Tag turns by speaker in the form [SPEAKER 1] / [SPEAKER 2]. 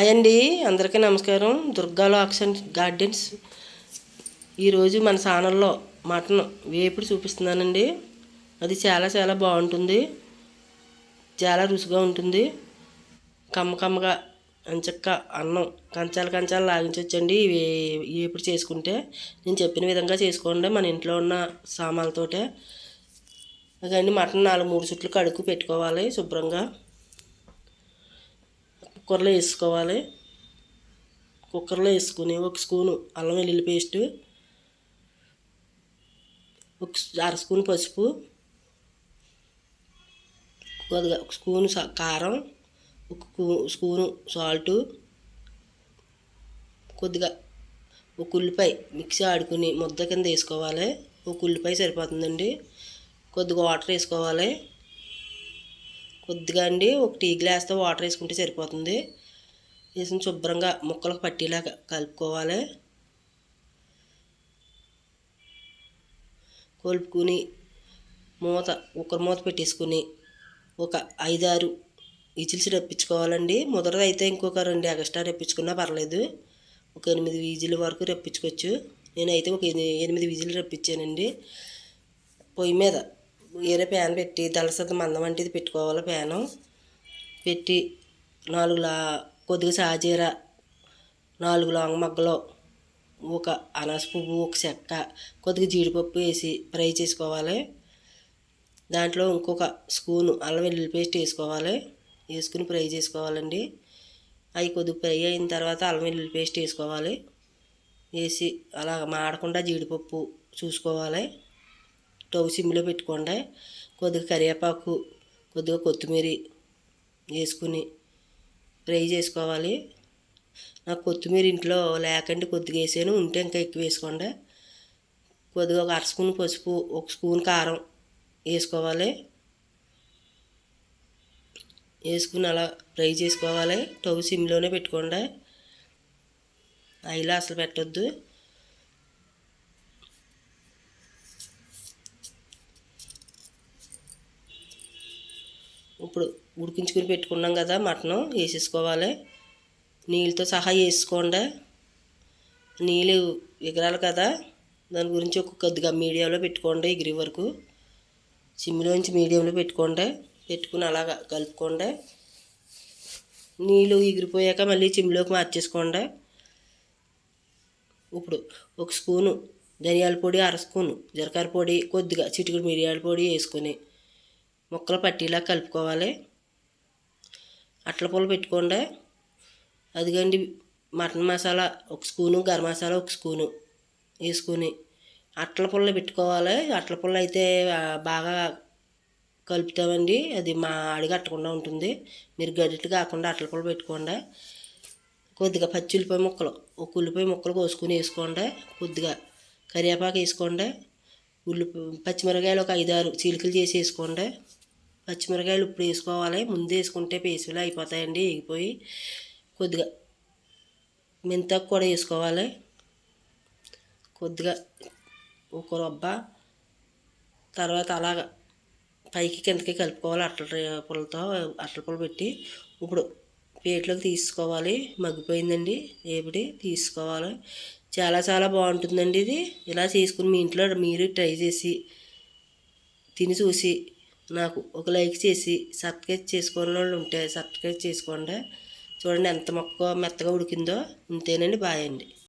[SPEAKER 1] Hi అండి అందరికీ నమస్కారం. దుర్గాలో ఆక్షన్ గార్డెన్స్. ఈరోజు మన ఛానల్లో మటన్ వేపుడు చూపిస్తున్నానండి. అది చాలా చాలా బాగుంటుంది. చాలా రుచిగా ఉంటుంది. కమ్మ కమ్మగా అంచక్క అన్నం కంచాలు కంచాలు లాగించవచ్చండి వేపుడు చేసుకుంటే. నేను చెప్పిన విధంగా చేసుకోండి మన ఇంట్లో ఉన్న సామాన్లతోటే. అదండి మటన్ నాలుగు మూడు చుట్లు కడుక్కు పెట్టుకోవాలి శుభ్రంగా. కుక్కర్లో వేసుకోవాలి. కుక్కర్లో వేసుకుని ఒక స్పూను అల్లం వెల్లుల్లి పేస్ట్ ఒక అర స్పూన్ పసుపు కొద్దిగా ఒక స్పూను కారం ఒక స్పూను సాల్టు కొద్దిగా ఒక ఉల్లిపాయ మిక్సీ ఆడుకుని ముద్ద కింద వేసుకోవాలి. ఒక ఉల్లిపాయ సరిపోతుందండి. కొద్దిగా వాటర్ వేసుకోవాలి. కొద్దిగా అండి. ఒక టీ గ్లాస్తో వాటర్ వేసుకుంటే సరిపోతుంది. వేసి శుభ్రంగా ముక్కలకు పట్టేలాగా కలుపుకోవాలి. కలుపుకుని మూత కుక్కర్ మూత పెట్టేసుకుని ఒక ఐదారు విజిల్స్ రప్పించుకోవాలండి. ముదరది అయితే ఇంకొక రెండు ఎగస్ట్రా రప్పించుకున్నా పర్లేదు. ఒక ఎనిమిది విజిల్ వరకు రప్పించుకోవచ్చు. నేనైతే ఒక ఎనిమిది విజిల్ రప్పించానండి. పొయ్యి మీద వేరే ప్యాన్ పెట్టి దళసత మందం వంటిది పెట్టుకోవాలి ప్యాను. పెట్టి నాలుగు లా కొద్దిగా సాజీర నాలుగు లాంగ్ మగ్గలు ఒక అనాస పువ్వు ఒక చెక్క కొద్దిగా జీడిపప్పు వేసి ఫ్రై చేసుకోవాలి. దాంట్లో ఇంకొక స్పూను అల్లం వెల్లుల్లి పేస్ట్ వేసుకోవాలి. వేసుకుని ఫ్రై చేసుకోవాలండి. అవి కొద్దిగా ఫ్రై అయిన తర్వాత అల్లం వెల్లుల్లి పేస్ట్ వేసుకోవాలి. వేసి అలా మాడకుండా జీడిపప్పు చూసుకోవాలి. స్టవ్ సిమ్లో పెట్టుకోండి. కొద్దిగా కరివేపాకు కొద్దిగా కొత్తిమీర వేసుకుని ఫ్రై చేసుకోవాలి. నాకు కొత్తిమీర ఇంట్లో లేకండి కొద్దిగా వేసాను ఉంటే ఇంకా ఎక్కువ వేసుకోండి. కొద్దిగా ఒక అర స్పూన్ పసుపు ఒక స్పూన్ కారం వేసుకోవాలి. వేసుకుని అలా ఫ్రై చేసుకోవాలి. స్టవ్ సిమ్లోనే పెట్టుకోండి. అయిలో అసలు పెట్టొద్దు. ఇప్పుడు ఉడికించుకుని పెట్టుకున్నాం కదా మటను వేసేసుకోవాలి. నీళ్ళతో సహా వేసుకోండి. నీళ్ళు ఎగరాలి కదా. దాని గురించి ఒక కొద్దిగా మీడియంలో పెట్టుకోండి ఎగిరి వరకు. సిమ్లోంచి మీడియంలో పెట్టుకోండి. పెట్టుకుని అలాగా కలుపుకోండి. నీళ్ళు ఎగిరిపోయాక మళ్ళీ చిమ్లోకి మార్చేసుకోండి. ఇప్పుడు ఒక స్పూను ధనియాల పొడి అర స్పూను జీలకర్ర పొడి కొద్దిగా చిటికుడు మిరియాల పొడి వేసుకొని ముక్కలు పట్టిలా కలుపుకోవాలి. అట్ల పూలు పెట్టుకోండి. అదిగండి మటన్ మసాలా ఒక స్పూను గరం మసాలా ఒక స్పూను వేసుకుని అట్ల పుల్ల పెట్టుకోవాలి. అట్ల పుల్ల అయితే బాగా కలుపుతామండి. అది మా అడగట్టకుండా ఉంటుంది. మీరు గడ్డలు కాకుండా అట్ల పుల్ల పెట్టుకోండి. కొద్దిగా పచ్చి ఉల్లిపాయ ముక్కలు ఒక ఉల్లిపాయ ముక్కలు కోసుకుని వేసుకోండి. కొద్దిగా కరివేపాకు వేసుకోండి. ఉల్లి పచ్చిమిరకాయలు ఒక ఐదారు చీలికలు చేసి వేసుకోండి. పచ్చిమిరకాయలు ఇప్పుడు వేసుకోవాలి. ముందు వేసుకుంటే పేసులు అయిపోతాయండి ఎగిపోయి కొద్దిగా మెంతాకు కూడా వేసుకోవాలి. కొద్దిగా ఒక రొబ్బ. తర్వాత అలాగ పైకి కిందకి కలుపుకోవాలి అట్ల పుల్లతో అట్ల పుల్ల పెట్టి. ఇప్పుడు ప్లేట్లోకి తీసుకోవాలి. మగ్గిపోయిందండి ఏపిడి తీసుకోవాలి. చాలా చాలా బాగుంటుందండి ఇది. ఇలా చేసుకుని మీ ఇంట్లో మీరు ట్రై చేసి తిని చూసి నాకు ఒక లైక్ చేసి సబ్స్క్రైబ్ చేసుకోని వాళ్ళు ఉంటే సబ్స్క్రైబ్ చేసుకోండి. చూడండి ఎంత మొక్క మెత్తగా ఉడికిందో. ఇంతేనండి. బాయ్ అండి.